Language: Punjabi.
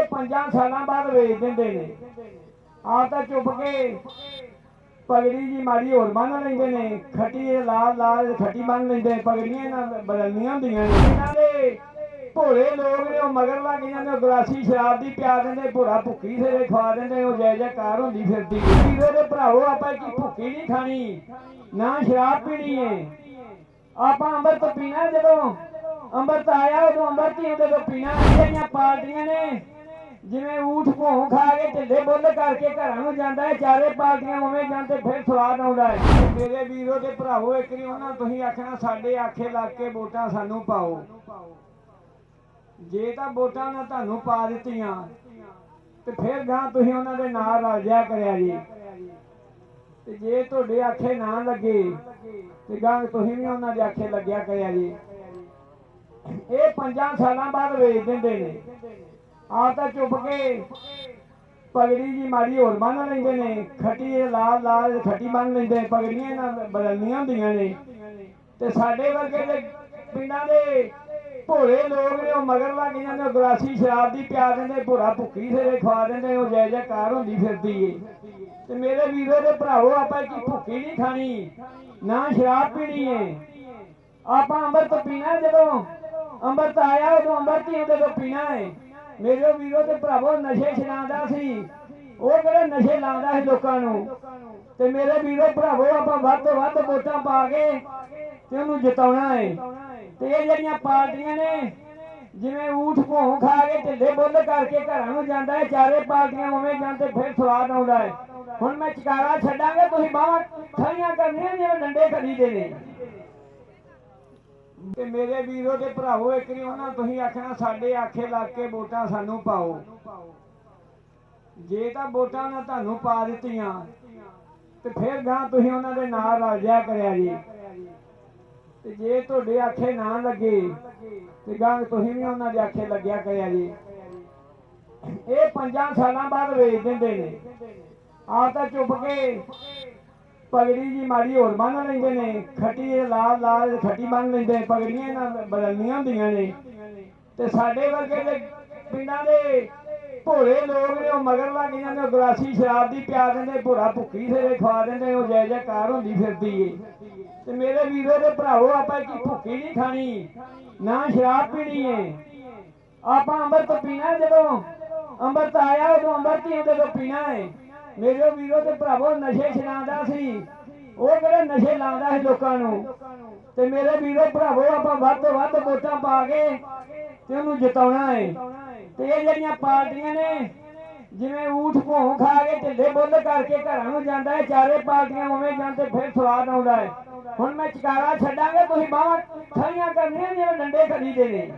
ਇਹ ਪੰਜਾਂ ਸਾਲਾਂ ਬਾਅਦ ਵੇਚ ਦਿੰਦੇ ਨੇ। ਆ ਤਾਂ ਚੁੱਪ ਕੇ ਪਗੜੀ ਜੀ ਮਾੜੀ ਹੋਰ ਬੰਨ ਲੈਂਦੇ ਨੇ। ਖੱਟੀ ਲਾਲ ਲਾਲ ਖੱਟੀ ਬੰਨ ਲੈਂਦੇ ਪਗੜੀਆਂ ਇਹਨਾਂ ਬਦਲਣੀਆਂ ਹੁੰਦੀਆਂ ਨੇ। ਇਹਨਾਂ ਦੇ ਭੋਲੇ ਲੋਕ ਨੇ, ਉਹ ਮਗਰ ਲੱਗ ਜਾਂਦੇ, ਉਹ ਗਲਾਸੀ ਸ਼ਰਾਬ ਦੀ ਪਿਆ ਦਿੰਦੇ, ਭੋਰਾ ਭੁੱਕੀ ਸੇਰੇ ਖਵਾ ਦਿੰਦੇ, ਉਹ ਜੈ ਜੈਕਾਰ ਹੁੰਦੀ ਫਿਰਦੀ। ਵੀਰੋ ਦੇ ਭਰਾਵੋ, ਆਪਾਂ ਕੀ ਭੁੱਕੀ ਨਹੀਂ ਖਾਣੀ, ਨਾ ਸ਼ਰਾਬ ਪੀਣੀ ਏ। ਆਪਾਂ ਅੰਮ੍ਰਿਤ ਪੀਣਾ ਜਦੋਂ ਅੰਮ੍ਰਿਤ ਆਇਆ, ਉਦੋਂ ਅੰਮ੍ਰਿਤ ਹੀ ਉਹਦੇ ਤੋਂ ਪੀਣਾ, ਜਿਹੜੀਆਂ ਪਾਰਟੀਆਂ ਨੇ ਜਿਵੇਂ ਊਠ ਭੋਂ ਖਾ ਕੇ ਢਿੱਲੇ ਬੁੱਲ ਕਰਕੇ ਘਰਾਂ ਨੂੰ ਜਾਂਦਾ ਹੈ, ਚਾਰੇ ਪਾਰਟੀਆਂ ਉਵੇਂ ਜਾਂਦੇ, ਫਿਰ ਸਵਾਦ ਆਉਂਦਾ ਹੈ। ਮੇਰੇ ਵੀਰੋ ਤੇ ਭਰਾਵੋ, ਇੱਕ ਵਾਰੀ ਉਹਨਾਂ ਤੁਸੀਂ ਆਖਣਾ, ਸਾਡੇ ਆਖੇ ਲੱਗ ਕੇ ਵੋਟਾਂ ਸਾਨੂੰ ਪਾਓ। ਜੇ ਤਾਂ ਵੋਟਾਂ ਨਾ ਤੁਹਾਨੂੰ ਪਾ ਦਿੱਤੀਆਂ, ਤੇ ਫਿਰ ਗਾਂ ਤੁਸੀਂ ਉਹਨਾਂ ਦੇ ਨਾਲ ਰਾਜਿਆ ਕਰਿਆ ਜੀ। ਤੇ ਜੇ ਤੁਹਾਡੇ ਆਖੇ ਨਾ ਲੱਗੇ, ਤੇ ਗਾਂ ਤੁਸੀਂ ਵੀ ਉਹਨਾਂ ਦੇ ਆਖੇ ਲੱਗਿਆ ਕਰਿਆ ਜੀ। ਇਹ ਪੰਜਾਂ ਸਾਲਾਂ ਬਾਅਦ ਵੇਚ ਦਿੰਦੇ ਨੇ। ਆ ਤਾਂ ਚੁੱਪ ਕੇ। ਪਗੜੀ ਜੀ ਮਾੜੀ ਹੋਰ ਬੰਨ ਲੈਂਦੇ ਨੇ। ਖੱਟੀ ਲਾਲ ਲਾਲ ਖੱਟੀ ਬੰਨ ਲੈਂਦੇ ਪਗੜੀਆਂ ਇਹਨਾਂ ਬਦਲਣੀਆਂ ਹੁੰਦੀਆਂ ਨੇ। ਤੇ ਸਾਡੇ ਵਰਗੇ ਦੇ ਪਿੰਡਾਂ ਦੇ ਭੋਲੇ ਲੋਕ ਨੇ, ਉਹ ਮਗਰ ਲੱਗ ਜਾਂਦੇ, ਉਹ ਗਲਾਸੀ ਸ਼ਰਾਬ ਦੀ ਪਿਆ ਦਿੰਦੇ, ਭੋਰਾ ਭੁੱਕੀ ਸੇਰੇ ਖਵਾ ਦਿੰਦੇ, ਉਹ ਜੈ ਜੈਕਾਰ ਹੁੰਦੀ ਫਿਰਦੀ ਏ। ਤੇ ਮੇਰੇ ਵੀਰੋ ਦੇ ਭਰਾਵੋ, ਆਪਾਂ ਕੀ ਭੁੱਕੀ ਨਹੀਂ ਖਾਣੀ, ਨਾ ਸ਼ਰਾਬ ਪੀਣੀ ਏ। ਆਪਾਂ ਅੰਮ੍ਰਿਤ ਪੀਣਾ ਜਦੋਂ, ਅੰਮ੍ਰਿਤ ਆਇਆ ਉਦੋਂ ਅੰਮ੍ਰਿਤ ਹੀ ਉਹਦੇ ਤੋਂ ਪੀਣਾ ਏ। ਮੇਰੇ ਵੀਰੋ ਤੇ ਭਰਾਵੋ, ਨਸ਼ੇ ਛਡਾਉਂਦਾ ਸੀ। ਉਹ ਕਿਹੜੇ ਨਸ਼ੇ ਲਾਉਂਦਾ ਸੀ ਲੋਕਾਂ ਨੂੰ? ਤੇ ਮੇਰੇ ਵੀਰੋ, ਭਰਾਵੋ, ਆਪਾਂ ਵੱਧ ਤੋਂ ਵੱਧ ਵੋਟਾਂ ਪਾ ਕੇ ਤੇ ਉਹਨੂੰ ਜਿਤਾਉਣਾ ਏ। ਤੇ ਇਹ ਜਿਹੜੀਆਂ ਪਾਰਟੀਆਂ ਨੇ, ਜਿਵੇਂ ਊਠ ਭੋਂ ਖਾ ਕੇ ਢਿੱਲੇ ਬੁੱਲ ਕਰਕੇ ਘਰਾਂ ਨੂੰ ਜਾਂਦਾ ਹੈ ਚਾਰੇ ਪਾਰਟੀਆਂ ਉਵੇਂ ਜਾਂਦੇ ਫਿਰ ਸਵਾਦ ਆਉਂਦਾ ਹੈ ਹੁਣ ਮੈਂ ਚਕਾਰਾ ਛੱਡਾਂਗੇ, ਤੁਸੀਂ ਬਾਹਾਂ ਖੜੀਆਂ ਕਰਨੀਆਂ ਜਿਵੇਂ ਡੰਡੇ ਖਰੀਦੇ ਨੇ। ਤੇ ਮੇਰੇ ਵੀਰੋ ਤੇ ਭਰਾਵੋ, ਇੱਕ ਵਾਰੀ ਉਹਨਾਂ ਤੁਸੀਂ ਆਖਣਾ, ਸਾਡੇ ਆਖੇ ਲੱਗ ਕੇ ਵੋਟਾਂ ਸਾਨੂੰ ਪਾਓ। ਜੇ ਤਾਂ ਵੋਟਾਂ ਨਾ ਤੁਹਾਨੂੰ ਪਾ ਦਿੱਤੀਆਂ, ਤੇ ਫਿਰ ਗਾਂ ਤੁਸੀਂ ਉਹਨਾਂ ਦੇ ਨਾਲ ਰਲ ਕਰਿਆ ਜੀ। ਤੇ ਜੇ ਤੁਹਾਡੇ ਆਖੇ ਨਾ ਲੱਗੇ, ਤੇ ਗਾਂ ਤੁਸੀਂ ਵੀ ਉਹਨਾਂ ਦੇ ਆਖੇ ਲੱਗਿਆ ਕਰਿਆ ਜੀ। ਇਹ ਪੰਜਾਂ ਸਾਲਾਂ ਬਾਅਦ ਵੇਚ ਦਿੰਦੇ ਨੇ। ਆ ਤਾਂ ਚੁੱਪ ਕੇ ਪਗੜੀ ਜੀ ਮਾੜੀ ਹੋਰ ਬੰਨ ਲੈਂਦੇ ਨੇ, ਖੱਟੀ ਲਾਲ ਲਾਲ ਖੱਟੀ ਬੰਨ ਲੈਂਦੇ, ਪਗੜੀਆਂ ਇਹਨਾਂ ਬਦਲਣੀਆਂ ਹੁੰਦੀਆਂ ਨੇ। ਤੇ ਸਾਡੇ ਵਰਗੇ ਦੇ ਪਿੰਡਾਂ ਦੇ ਭੋਲੇ ਲੋਕ ਨੇ, ਉਹ ਮਗਰ ਲੱਗ ਜਾਂਦੇ, ਉਹ ਗਲਾਸੀ ਸ਼ਰਾਬ ਦੀ ਪਿਆ ਦਿੰਦੇ, ਭੋਰਾ ਭੁੱਕੀ ਸੇਰੇ ਖਵਾ ਦਿੰਦੇ, ਉਹ ਜੈ ਜੈਕਾਰ ਹੁੰਦੀ ਫਿਰਦੀ ਏ। ਤੇ ਮੇਰੇ ਵੀਰੋ ਦੇ ਭਰਾਵੋ, ਆਪਾਂ ਕੀ ਭੁੱਕੀ ਨਹੀਂ ਖਾਣੀ, ਨਾ ਸ਼ਰਾਬ ਪੀਣੀ ਏ। ਆਪਾਂ ਅੰਮ੍ਰਿਤ ਪੀਣਾ ਜਦੋਂ, ਅੰਮ੍ਰਿਤ ਆਇਆ ਉਦੋਂ ਅੰਮ੍ਰਿਤ ਹੀ ਉਹਦੇ ਤੋਂ ਪੀਣਾ ਏ। ਮੇਰੇ ਵੀਰੋ ਤੇ ਭਰਾਵੋ, ਨਸ਼ੇ ਛਡਾਉਂਦਾ ਸੀ। ਉਹ ਕਿਹੜੇ ਨਸ਼ੇ ਲਾਉਂਦਾ ਸੀ ਲੋਕਾਂ ਨੂੰ? ਤੇ ਮੇਰੇ ਵੀਰੋ ਭਰਾਵੋ, ਆਪਾਂ ਵੱਧ ਤੋਂ ਵੱਧ ਵੋਟਾਂ ਪਾ ਕੇ ਤੇ ਉਹਨੂੰ ਜਿਤਾਉਣਾ ਏ। ਤੇ ਇਹ ਜਿਹੜੀਆਂ ਪਾਰਟੀਆਂ ਨੇ, ਜਿਵੇਂ ਊਠ ਭੋਂ ਖਾ ਕੇ ਢਿੱਲੇ ਬੁੱਲ ਕਰਕੇ ਘਰਾਂ ਨੂੰ ਜਾਂਦਾ ਹੈ ਚਾਰੇ ਪਾਰਟੀਆਂ ਉਵੇਂ ਜਾਂਦੇ ਫਿਰ ਸਵਾਦ ਆਉਂਦਾ ਹੈ ਹੁਣ ਮੈਂ ਚਕਾਰਾ ਛੱਡਾਂਗੇ, ਤੁਸੀਂ ਬਾਹਾਂ ਖੜੀਆਂ ਕਰਨੀਆਂ ਜਿਵੇਂ ਡੰਡੇ ਖਰੀਦੇ ਨੇ।